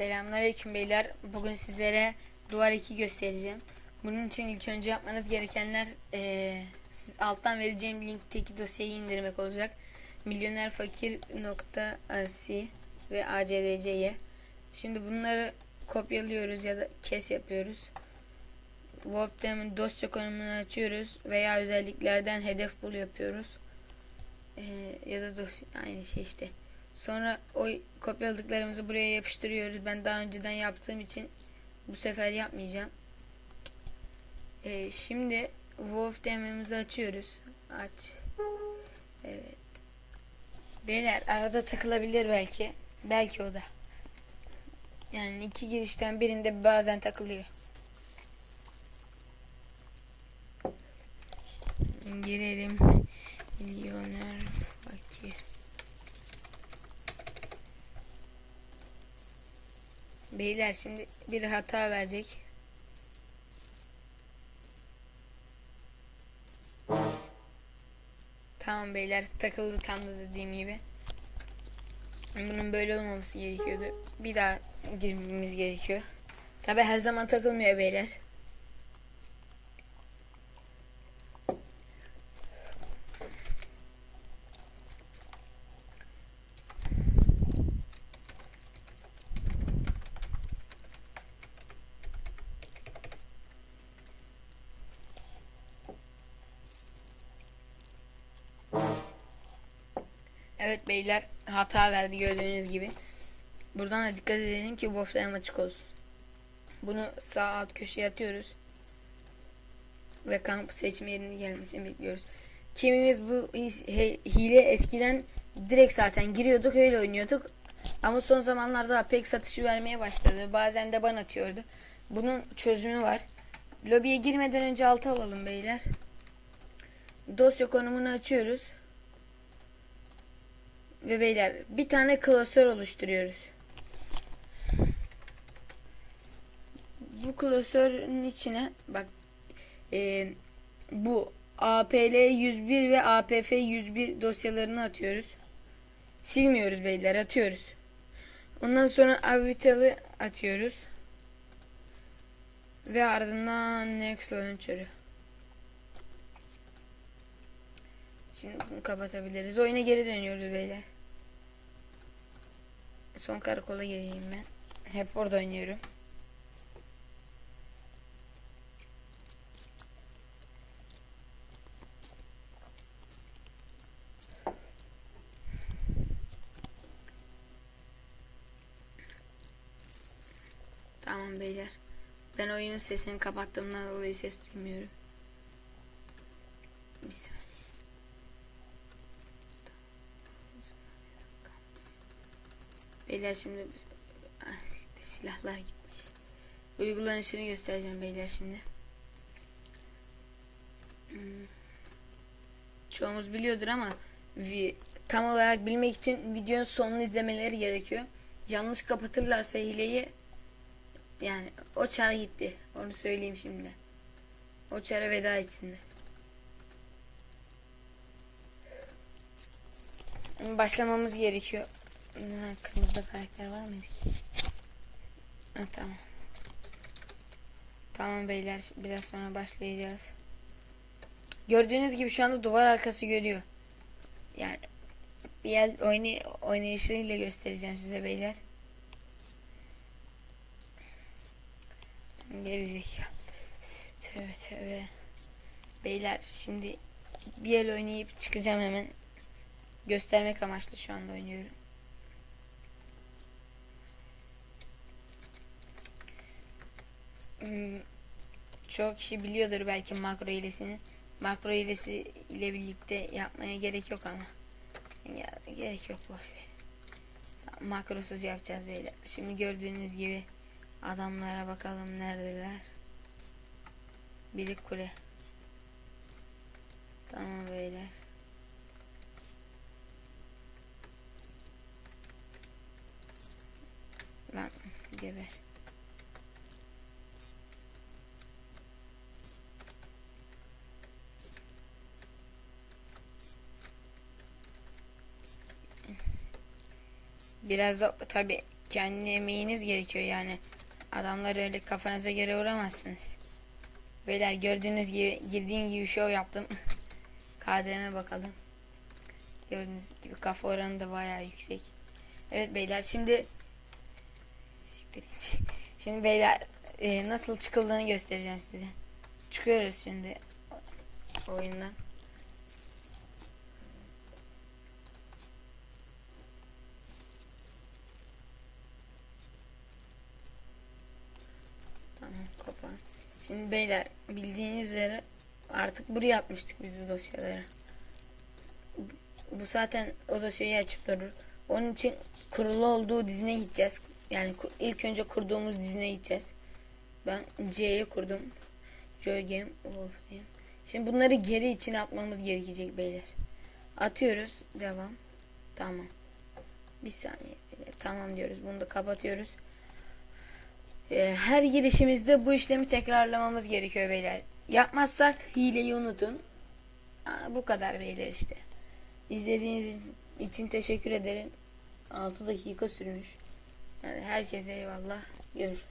Selamünaleyküm beyler. Bugün sizlere Duvar 2 göstereceğim. Bunun için ilk önce yapmanız gerekenler eee, siz- alttan vereceğim linkteki dosyayı indirmek olacak. Milyonerfakir.ac ve acdc'ye. Şimdi bunları kopyalıyoruz ya da kes yapıyoruz. Wolfram'ın dosya konumunu açıyoruz veya özelliklerden hedef bul yapıyoruz. Eee, ya da dosya aynı şey işte. Sonra o kopyaladıklarımızı buraya yapıştırıyoruz. Ben daha önceden yaptığım için bu sefer yapmayacağım. Ee, şimdi Wolf dememizi açıyoruz. Aç. Evet. Beyler arada takılabilir belki. Belki o da. Yani iki girişten birinde bazen takılıyor. Girelim. Milyoner Beyler şimdi bir hata verecek. Tamam beyler takıldı tam da dediğim gibi. Bunun böyle olmaması gerekiyordu. Bir daha girmemiz gerekiyor. Tabi her zaman takılmıyor beyler. Evet beyler hata verdi gördüğünüz gibi. Buradan da dikkat edelim ki Wolfram açık olsun. Bunu sağ alt köşeye atıyoruz. Ve kamp seçme yerine gelmesini bekliyoruz. Kimimiz bu hile eskiden direkt zaten giriyorduk öyle oynuyorduk. Ama son zamanlarda pek satışı vermeye başladı. Bazen de ban atıyordu. Bunun çözümü var. Lobiye girmeden önce alta alalım beyler. Dosya konumunu açıyoruz. Ve beyler bir tane klasör oluşturuyoruz. Bu klasörün içine bak e, bu APL 101 ve APF 101 dosyalarını atıyoruz. Silmiyoruz beyler atıyoruz. Ondan sonra Avital'ı atıyoruz. Ve ardından Next Launcher'ı. Şimdi bunu kapatabiliriz. Oyuna geri dönüyoruz beyler. Son karakola geleyim ben. Hep orada oynuyorum. Tamam beyler. Ben oyunun sesini kapattığımdan dolayı ses duymuyorum. Bir saniye. Beyler şimdi Ah, silahlar gitmiş. Uygulanışını göstereceğim beyler şimdi. Hmm. Çoğumuz biliyordur ama tam olarak bilmek için videonun sonunu izlemeleri gerekiyor. Yanlış kapatırlarsa hileyi yani o çare gitti. Onu söyleyeyim şimdi. O çare veda etsinler. Başlamamız gerekiyor. Ha, Kırmızı karakter var mıydı? Ha, tamam. Tamam beyler biraz sonra başlayacağız. Gördüğünüz gibi şu anda duvar arkası görüyor. Yani bir el oynay oynayışıyla göstereceğim size beyler. Gerizekalı. Tövbe tövbe. Beyler şimdi bir el oynayıp çıkacağım hemen. Göstermek amaçlı şu anda oynuyorum. Çok kişi biliyordur belki makro hilesini. Makro hilesi ile birlikte yapmaya gerek yok ama. Ya, gerek yok boş ver. Makrosuz yapacağız beyler. Şimdi gördüğünüz gibi adamlara bakalım neredeler. Birlik kule. Tamam beyler. Lan geber. Biraz da tabi kendi emeğiniz gerekiyor yani. Adamlar öyle kafanıza göre uğramazsınız. Beyler gördüğünüz gibi girdiğim gibi show yaptım. KDM'e bakalım. Gördüğünüz gibi kafa oranı da bayağı yüksek. Evet beyler şimdi. Şimdi beyler e, nasıl çıkıldığını göstereceğim size. Çıkıyoruz şimdi oyundan. Tamam kapan. Şimdi beyler bildiğiniz üzere artık buraya atmıştık biz bu dosyaları. Bu zaten o dosyayı açıp durur. Onun için kurulu olduğu dizine gideceğiz. Yani ilk önce kurduğumuz dizine gideceğiz. Ben C'ye kurdum. Joy Game Wolf diye. Şimdi bunları geri içine atmamız gerekecek beyler. Atıyoruz. Devam. Tamam. Bir saniye. Tamam diyoruz. Bunu da kapatıyoruz. Ee, her girişimizde bu işlemi tekrarlamamız gerekiyor beyler. Yapmazsak hileyi unutun. Aa, bu kadar beyler işte. İzlediğiniz için teşekkür ederim. 6 dakika sürmüş. Yani herkese eyvallah. Görüşürüz.